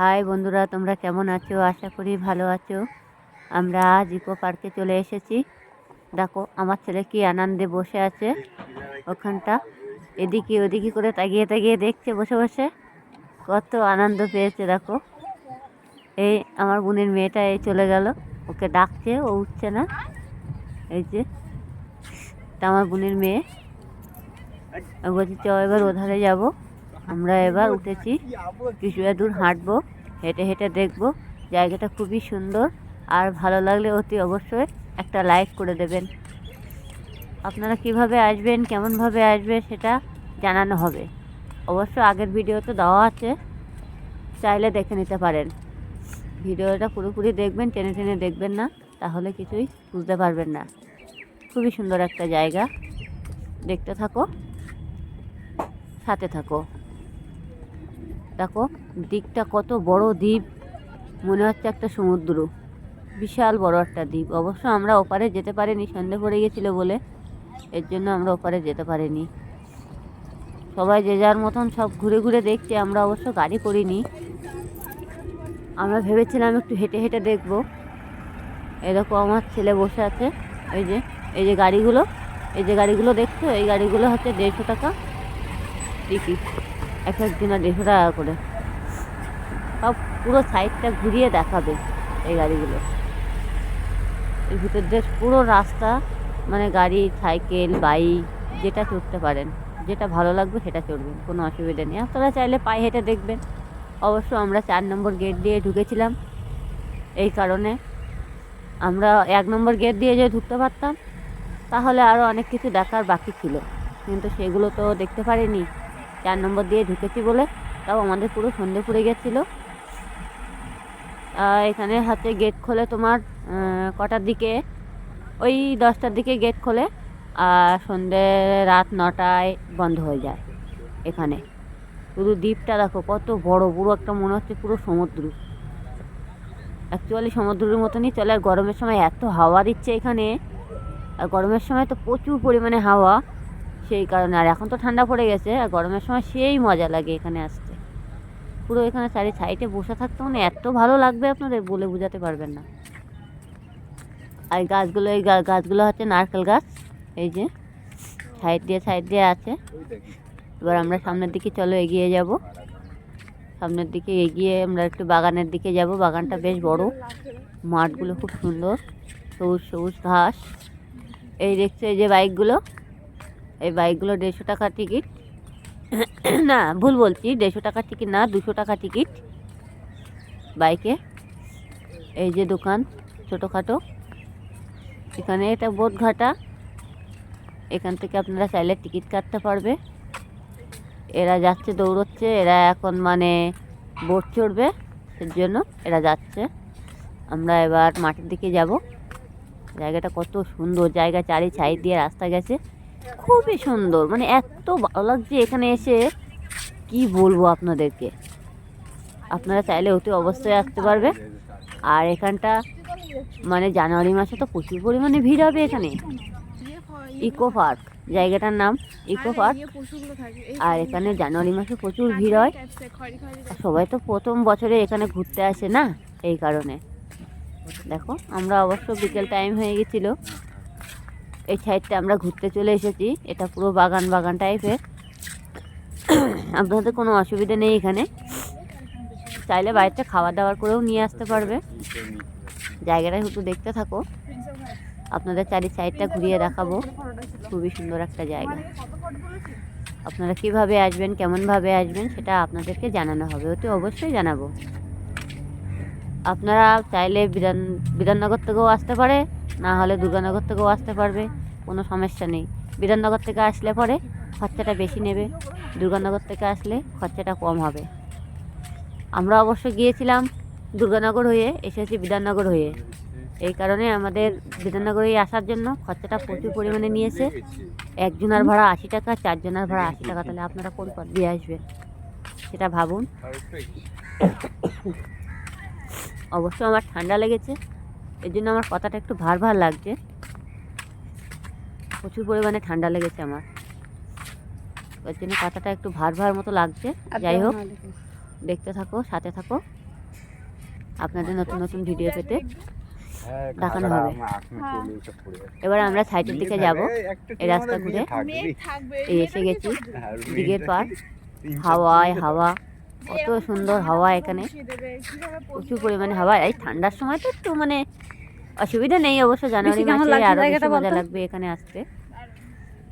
High বন্ধুরা, তোমরা কেমন আছো? আশা করি ভালো আছো। আমরা আজ ইকো পার্কে চলে এসেছি। দেখো, আমার ছেলে কি আনন্দে বসে আছে ওখানটা। এদিকে ওদিকে করে তাকিয়ে তাকিয়ে দেখছে, বসে বসে। কত আনন্দ পেয়েছে, দেখো। এই আমার বোনের মেয়েটা এই চলে গেল। ওকে ডাকছে, ও উঠছে না। এই যে তা আমার বোনের মেয়ে। বলছি চ এবার ওধারে যাব। আমরা এবার উঠেছি কিছু দূর হাঁটবো, হেঁটে হেঁটে দেখব। জায়গাটা খুবই সুন্দর আর ভালো লাগলে অতি অবশ্যই একটা লাইক করে দেবেন। আপনারা কীভাবে আসবেন, কেমনভাবে আসবে সেটা জানানো হবে। অবশ্য আগের ভিডিও তো দেওয়া আছে, চাইলে দেখে নিতে পারেন। ভিডিওটা পুরোপুরি দেখবেন, টেনে টেনে দেখবেন না, তাহলে কিছুই বুঝতে পারবেন না। খুবই সুন্দর একটা জায়গা। দেখতে থাকো, সাথে থাকো। দেখো দ্বীপটা কত বড় দ্বীপ। মনে হচ্ছে একটা সমুদ্র। বিশাল বড় একটা দ্বীপ। অবশ্য আমরা ওপারে যেতে পারিনি, সন্ধে পড়ে গেছিল বলে। এর জন্য আমরা ওপারে যেতে পারিনি। সবাই যে যার মতন সব ঘুরে ঘুরে দেখছে, আমরা অবশ্য গাড়ি করিনি। আমরা ভেবেছিলাম একটু হেঁটে হেঁটে দেখব। এরকম আমার ছেলে বসে আছে, এই যে এই যে গাড়িগুলো, এই যে গাড়িগুলো দেখছ? এই গাড়িগুলো হচ্ছে দেড়শো টাকা টিকিট। এক একদিনের দেড়শো টাকা করে। সব পুরো সাইডটা ঘুরিয়ে দেখাবে এই গাড়িগুলো। এর ভিতর দিয়ে পুরো রাস্তা মানে গাড়ি, সাইকেল, বাইক, যেটা চড়তে পারেন, যেটা ভালো লাগবে সেটা চড়বেন, কোনো অসুবিধা নেই। আপনারা চাইলে পায়ে হেঁটে দেখবেন। অবশ্য আমরা চার নম্বর গেট দিয়ে ঢুকেছিলাম। এই কারণে আমরা এক নম্বর গেট দিয়ে যে ঢুকতে পারতাম, তাহলে আরও অনেক কিছু দেখার বাকি ছিল। কিন্তু সেগুলো তো দেখতে পারিনি। চার নম্বর দিয়ে ঢুকেছি বলে, তাও আমাদের পুরো সন্ধে পড়ে গেছিল। এখানে হাতে গেট খোলে তোমার কটার দিকে? ওই দশটার দিকে গেট খোলে, আর সন্ধে রাত নটায় বন্ধ হয়ে যায় এখানে। শুধু দ্বীপটা দেখো, কত বড়, পুরো একটা মনে হচ্ছে পুরো সমুদ্র। অ্যাকচুয়ালি সমুদ্রের মতনই চলে, আর গরমের সময় এত হাওয়া দিচ্ছে এখানে। আর গরমের সময় তো প্রচুর পরিমাণে হাওয়া। সেই কারণে। আর এখন তো ঠান্ডা পড়ে গেছে, আর গরমের সময় সেই মজা লাগে এখানে আসতে। পুরো এখানে চারি সাইডে বসে থাকতে মানে এত ভালো লাগবে আপনাদের বলে বোঝাতে পারবেন না। আর গাছগুলো, এই গাছগুলো হচ্ছে নারকেল গাছ, এই যে সাইড দিয়ে সাইড দিয়ে আছে। এবার আমরা সামনের দিকে চলো এগিয়ে যাব। সামনের দিকে এগিয়ে আমরা একটু বাগানের দিকে যাব। বাগানটা বেশ বড়, মাঠগুলো খুব সুন্দর, সবুজ সবুজ ঘাস। এই দেখছ এই যে বাইকগুলো। এই বাইকগুলো দেড়শো টাকা টিকিট না, ভুল বলছি, দেড়শো টাকার টিকিট না, দুশো টাকা টিকিট বাইকে। এই যে দোকান, ছোটোখাটো। এখানে এটা বোধঘাটা এখান থেকে আপনারা চাইলে টিকিট কাটতে পারবে। এরা যাচ্ছে, দৌড়চ্ছে, এরা এখন মানে বোট চড়বে এর জন্য এরা যাচ্ছে। আমরা এবার মাঠের দিকে যাব। জায়গাটা কত সুন্দর, জায়গা চারি সাইড দিয়ে রাস্তা গেছে। খুবই সুন্দর। মানে এত ভালো লাগছে এখানে এসে। কি বলব আপনাদেরকে? আপনারা চাইলে অতি অবশ্যই আসতে পারবে। আর এখানটা মানে জানুয়ারি মাসে তো প্রচুর পরিমাণে ভিড় হবে এখানে। ইকো পার্ক, জায়গাটার নাম ইকো পার্ক। আর এখানে জানুয়ারি মাসে প্রচুর ভিড় হয়। সবাই তো প্রথম বছরে এখানে ঘুরতে আসে না, এই কারণে। দেখো, আমরা অবশ্য বিকেল টাইম হয়ে গেছিল। এই সাইডটা আমরা ঘুরতে চলে এসেছি। এটা পুরো বাগান বাগান টাইপের আপনাদের কোনো অসুবিধা নেই এখানে। চাইলে বাড়িতে খাবার দাবার করেও নিয়ে আসতে পারবে। জায়গাটা একটু দেখতে থাকো। আপনাদের চারি সাইডটা ঘুরিয়ে দেখাবো। খুবই সুন্দর একটা জায়গা। আপনারা কীভাবে আসবেন, কেমনভাবে আসবেন, সেটা আপনাদেরকে জানানো হবে। অতি অবশ্যই জানাব। আপনারা চাইলে বিধান বিধাননগর থেকেও আসতে পারে। না হলে দুর্গানগর থেকেও আসতে পারবে কোনো সমস্যা নেই। বিধাননগর থেকে আসলে পরে খরচাটা বেশি নেবে দুর্গানগর থেকে আসলে খরচাটা কম হবে। আমরা অবশ্য গিয়েছিলাম দুর্গানগর হয়ে এসেছি বিধাননগর হয়ে। এই কারণে আমাদের বিধাননগরে আসার জন্য খরচাটা প্রচুর পরিমাণে নিয়েছে। একজনের ভাড়া আশি টাকা চারজনের ভাড়া আশি টাকা তাহলে আপনারা কোন পথ দিয়ে আসবেন? সেটা ভাবুন। অবশ্য আমার ঠান্ডা লেগেছে। এর জন্য আমার কথাটা একটু ভার ভার লাগছে। প্রচুর পরিমাণে ঠান্ডা লেগেছে আমার। ওর জন্য কথাটা একটু ভার ভার মতো লাগছে। যাই হোক দেখতে থাকো সাথে থাকো। আপনাদের নতুন নতুন ভিডিও পেতে হ্যাঁ, দেখানো হবে। যাচ্ছে। এবার আমরা সাইডের দিকে যাব। এই রাস্তা ঘুরে এসে গেছি। আর দিঘের পার হাওয়ায় হাওয়া। কত সুন্দর হাওয়া এখানে। প্রচুর পরিমাণে হাওয়া। এই ঠান্ডার সময় তো একটু মানে অসুবিধা নেই অবশ্য জানুয়ারি মাসে বেশি মজা লাগবে এখানে আসতে।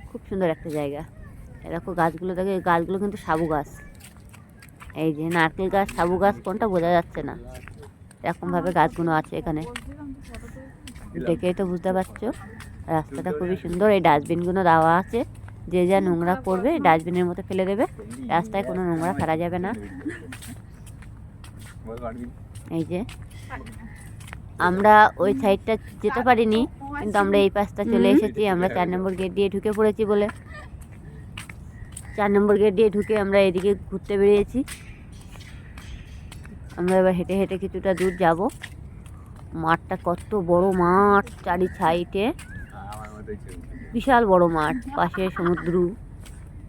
খুব সুন্দর একটা জায়গা। দেখো গাছগুলো দেখো এই গাছগুলো কিন্তু সাবু গাছ। এই যে নারকেল গাছ সাবু গাছ কোনটা বোঝা যাচ্ছে না। এরকমভাবে গাছগুলো আছে এখানে। দেখেই তো বুঝতে পারছ। রাস্তাটা খুবই সুন্দর। এই ডাস্টবিনগুলো দেওয়া আছে। যে যা নোংরা করবে ডাস্টবিনের মতো ফেলে দেবে, রাস্তায় কোনো নোংরা ফেলা যাবে না। এই যে, আমরা ওই সাইডটা যেতে পারিনি, কিন্তু আমরা এই পাশটা চলে এসেছি, আমরা চার নম্বর গেট দিয়ে ঢুকে পড়েছি বলে। চার নম্বর গেট দিয়ে ঢুকে আমরা এদিকে ঘুরতে বেরিয়েছি। আমরা এবার হেঁটে হেঁটে কিছুটা দূর যাব। মাঠটা কত বড় মাঠ চারি সাইডে। বিশাল বড় মাঠ, পাশে সমুদ্র,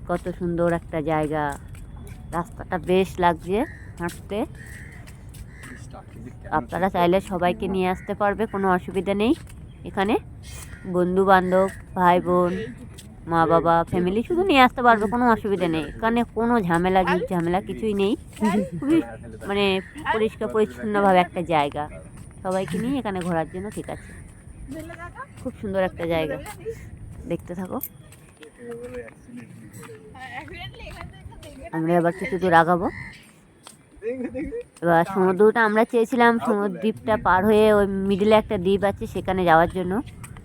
কত সুন্দর একটা জায়গা। রাস্তাটা বেশ লাগছে হাঁটতে। আপনারা চাইলে সবাইকে নিয়ে আসতে পারবে, কোনো অসুবিধা নেই। এখানে বন্ধু বান্ধব ভাই বোন মা বাবা ফ্যামিলি শুধু নিয়ে আসতে পারবে, কোনো অসুবিধা নেই। এখানে কোনো ঝামেলা ঝামেলা কিছুই নেই। খুবই মানে পরিষ্কার, পরিচ্ছন্নভাবে একটা জায়গা। সবাইকে নিয়ে এখানে ঘোরার জন্য ঠিক আছে। খুব সুন্দর একটা জায়গা। দেখতে থাকো। আমরা এবার কিছু দূর আগাবো। এবার সমুদ্রটা আমরা চেয়েছিলাম সমুদ্র দ্বীপটা পার হয়ে ওই মিডিলে একটা দ্বীপ আছে সেখানে যাওয়ার জন্য।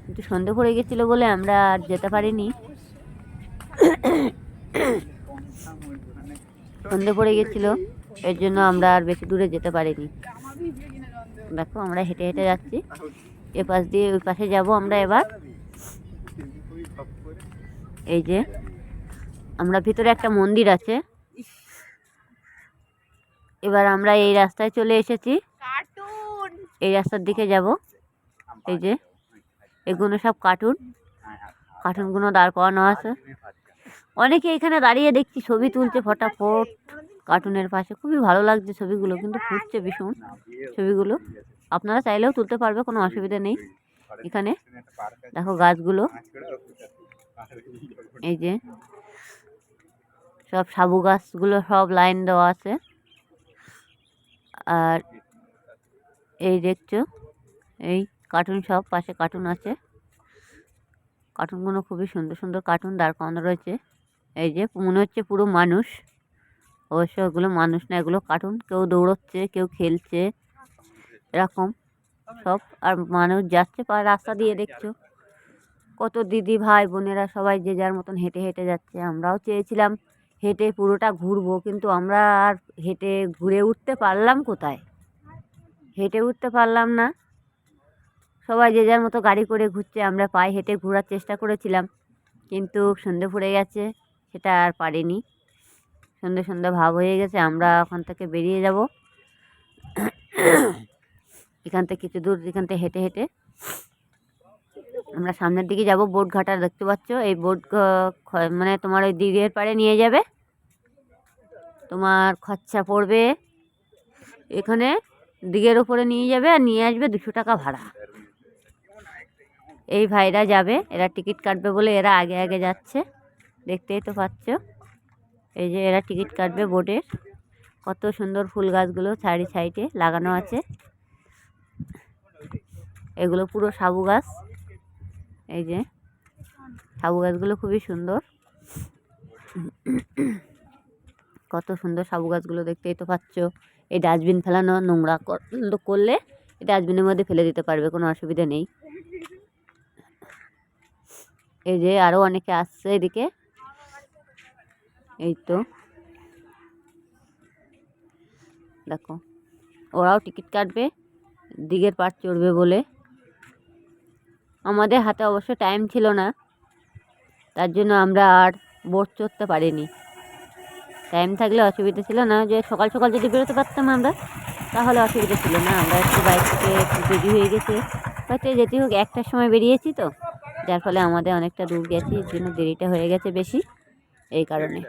কিন্তু সন্ধে পড়ে গেছিল বলে আমরা আর যেতে পারিনি। সন্ধে পড়ে গেছিল এর জন্য আমরা আর বেশি দূরে যেতে পারিনি। দেখো আমরা হেঁটে হেঁটে যাচ্ছি। এ পাশ দিয়ে ওই পাশে যাব আমরা এবার। এই যে আমরা ভিতরে একটা মন্দির আছে। এবার আমরা এই রাস্তায় চলে এসেছি। এই রাস্তার দিকে যাব। এই যে এগুলো সব কার্টুন। কার্টুনগুলো দাঁড় করানো আছে। অনেকে এখানে দাঁড়িয়ে দেখছি ছবি তুলছে ফটাফট কার্টুনের পাশে। খুবই ভালো লাগছে ছবিগুলো কিন্তু ফুটছে ভীষণ ছবিগুলো। আপনারা চাইলেও তুলতে পারবে কোনো অসুবিধা নেই। এখানে দেখো গাছগুলো। এই যে সব সাবু গাছগুলো সব লাইন দেওয়া আছে। আর এই দেখছ, এই কার্টুন সব, পাশে কার্টুন আছে। কার্টুনগুলো খুবই সুন্দর সুন্দর কার্টুন, দাঁড় করানো রয়েছে। এই যে মনে হচ্ছে পুরো মানুষ। অবশ্য ওগুলো মানুষ না, এগুলো কার্টুন। কেউ দৌড়চ্ছে, কেউ খেলছে, এরকম সব। আর মানুষ যাচ্ছে পা রাস্তা দিয়ে, দেখছ। কত দিদি ভাই বোনেরা সবাই যে যার মতন হেঁটে হেঁটে যাচ্ছে, আমরাও চেয়েছিলাম হেঁটে পুরোটা ঘুরবো, কিন্তু আমরা আর হেঁটে ঘুরে উঠতে পারলাম কোথায়? হেঁটে উঠতে পারলাম না। সবাই যে যার মতো গাড়ি করে ঘুরছে, আমরা পায়ে হেঁটে ঘোরার চেষ্টা করেছিলাম, কিন্তু সন্ধে পড়ে গেছে, সেটা আর পারিনি। সন্ধে সন্ধে ভাব হয়ে গেছে, আমরা ওখান থেকে বেরিয়ে যাব। এখান থেকে কিছু দূর, এখান থেকে হেঁটে হেঁটে আমরা সামনের দিকে যাব, বোট ঘাটা দেখতে পাচ্ছ? এই বোট মানে তোমার ওই দিঘের পাড়ে নিয়ে যাবে। তোমার খরচা পড়বে এখানে, দিঘের ওপরে নিয়ে যাবে আর নিয়ে আসবে দুশো টাকা ভাড়া। এই ভাইরা যাবে, এরা টিকিট কাটবে বলে এরা আগে আগে যাচ্ছে। দেখতেই তো পাচ্ছ। এই যে এরা টিকিট কাটবে বোটের। কত সুন্দর ফুল গাছগুলো সাইডে সাইডে লাগানো আছে। এগুলো পুরো সাবু গাছ। এই যে সাবু গাছগুলো খুবই সুন্দর। কত সুন্দর সাবু গাছগুলো দেখতেই তো পাচ্ছ। এই ডাস্টবিন ফেলানো, নোংরা কর- করলে এই ডাস্টবিনের মধ্যে ফেলে দিতে পারবে, কোনো অসুবিধা নেই। এই যে আরও অনেকে আসছে এদিকে। এই তো। দেখো, ওরাও টিকিট কাটবে, দিঘের পার চড়বে বলে। আমাদের হাতে অবশ্য টাইম ছিল না। তার জন্য আমরা আর বোট চড়তে পারিনি। টাইম থাকলে অসুবিধা ছিল না যে সকাল সকাল যদি বেরোতে পারতাম আমরা, তাহলে অসুবিধা ছিল না। আমরা একটু বাইক থেকে একটু দেরি হয়ে গেছে। হয়তো যেতে হোক, একটার সময় বেরিয়েছি তো। যার ফলে আমাদের অনেকটা দূর গেছি, এর জন্য দেরিটা হয়ে গেছে বেশি। এই কারণে।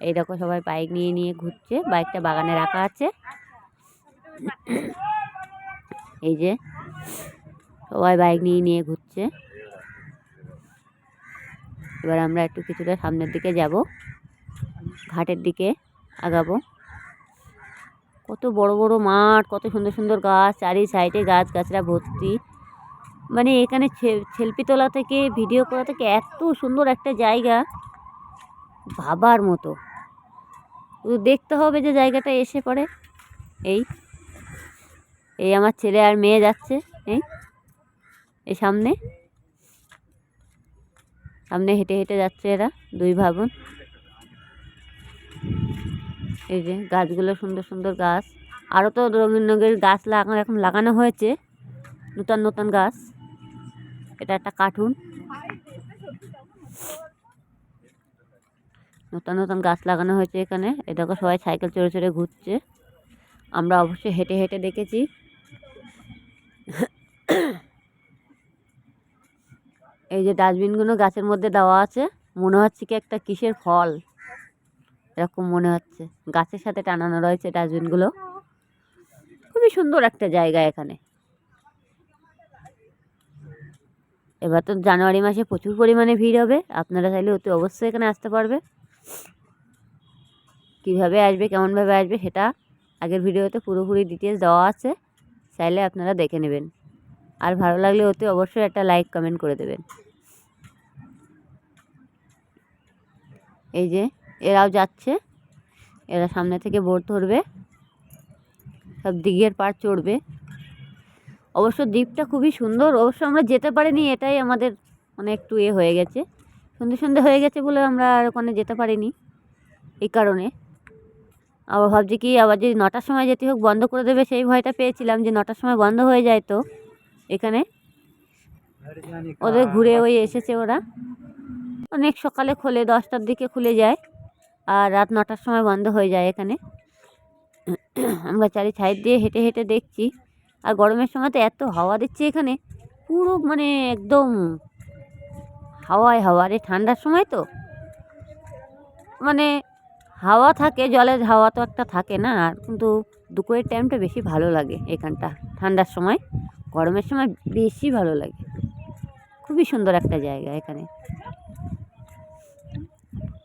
এই দেখো সবাই বাইক নিয়ে নিয়ে ঘুরছে। বাইকটা বাগানে রাখা আছে। এই যে সবাই বাইক নিয়ে নিয়ে ঘুরছে। এবার আমরা একটু কিছুটা সামনের দিকে যাব। ঘাটের দিকে আগাবো। কত বড় বড় মাঠ, কত সুন্দর সুন্দর গাছ, চারি সাইডে গাছ, গাছরা ভর্তি। মানে এখানে সেলফি তোলা থেকে ভিডিও করা থেকে এত সুন্দর একটা জায়গা। ভাবার মতো। দেখতে হবে যে জায়গাটা এসে পড়ে। এই এই আমার ছেলে আর মেয়ে যাচ্ছে, এই। এই সামনে। সামনে হেঁটে হেঁটে যাচ্ছে এরা, দুই ভাবুন এই যে গাছগুলো সুন্দর সুন্দর গাছ। আরও তো রঙিন রঙের গাছ লাগানো, এখন লাগানো হয়েছে, নতুন নতুন গাছ। এটা একটা কার্টুন। নতুন নতুন গাছ লাগানো হয়েছে এখানে। এ দেখো সবাই সাইকেল চড়ে চড়ে ঘুরছে। আমরা অবশ্যই হেঁটে হেঁটে দেখেছি। এই যে ডাস্টবিনগুলো গাছের মধ্যে দেওয়া আছে, মনে হচ্ছে কি একটা কিসের ফল। এরকম মনে হচ্ছে। গাছের সাথে টানানো রয়েছে ডাস্টবিনগুলো। খুবই সুন্দর একটা জায়গা এখানে। এবার তো জানুয়ারি মাসে প্রচুর পরিমাণে ভিড় হবে। আপনারা চাইলে অতি অবশ্যই এখানে আসতে পারবে। কীভাবে আসবে, কেমনভাবে আসবে, সেটা আগের ভিডিওতে পুরোপুরি ডিটেলস দেওয়া আছে। চাইলে আপনারা দেখে নেবেন। আর ভালো লাগলে অতি অবশ্যই একটা লাইক কমেন্ট করে দেবেন। এই যে, এরাও যাচ্ছে। এরা সামনে থেকে বোট ধরবে। সব দিঘের পাড় চড়বে। অবশ্য দ্বীপটা খুবই সুন্দর। অবশ্য আমরা যেতে পারিনি, এটাই আমাদের মানে একটু এ হয়ে গেছে। সন্ধে সন্ধে হয়ে গেছে বলে আমরা আর ওখানে যেতে পারিনি। এই কারণে। আবার ভাবছি কি, আবার যদি নটার সময় যেতে হোক, বন্ধ করে দেবে, সেই ভয়টা পেয়েছিলাম যে নটার সময় বন্ধ হয়ে যায় তো। এখানে। ওদের ঘুরে ওই এসেছে ওরা। অনেক সকালে খোলে দশটার দিকে খুলে যায় আর রাত নটার সময় বন্ধ হয়ে যায় এখানে। আমরা চারি সাইড দিয়ে হেঁটে হেঁটে দেখছি। আর গরমের সময় তো এত হাওয়া দিচ্ছে এখানে। পুরো মানে একদম হাওয়ায় হাওয়া। আর ঠান্ডার সময় তো মানে হাওয়া থাকে জলের হাওয়া তো একটা থাকে না। আর কিন্তু দুপুরের টাইমটা বেশি ভালো লাগে এখানটা ঠান্ডার সময়। গরমের সময় বেশি ভালো লাগে। খুবই সুন্দর একটা জায়গা এখানে।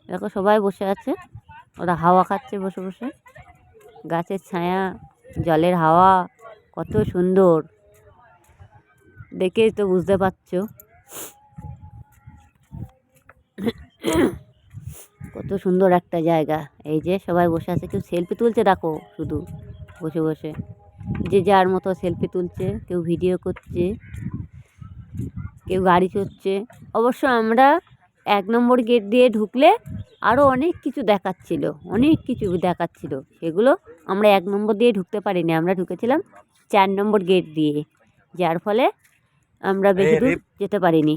দেখো সবাই বসে আছে। ওরা হাওয়া খাচ্ছে বসে বসে। গাছের ছায়া, জলের হাওয়া, কত সুন্দর। দেখেই তো বুঝতে পারছ। কত সুন্দর একটা জায়গা। এই যে সবাই বসে আছে। কেউ সেলফি তুলছে দেখো শুধু। বসে বসে। যে যার মতো সেলফি তুলছে কেউ ভিডিও করছে কেউ গাড়ি চড়ছে। অবশ্য আমরা এক নম্বর গেট দিয়ে ঢুকলে আরও অনেক কিছু দেখাচ্ছিল অনেক কিছু দেখাচ্ছিল। সেগুলো আমরা এক নম্বর দিয়ে ঢুকতে পারিনি আমরা ঢুকেছিলাম চার নম্বর গেট দিয়ে যার ফলে আমরা বেশি দূর যেতে পারিনি।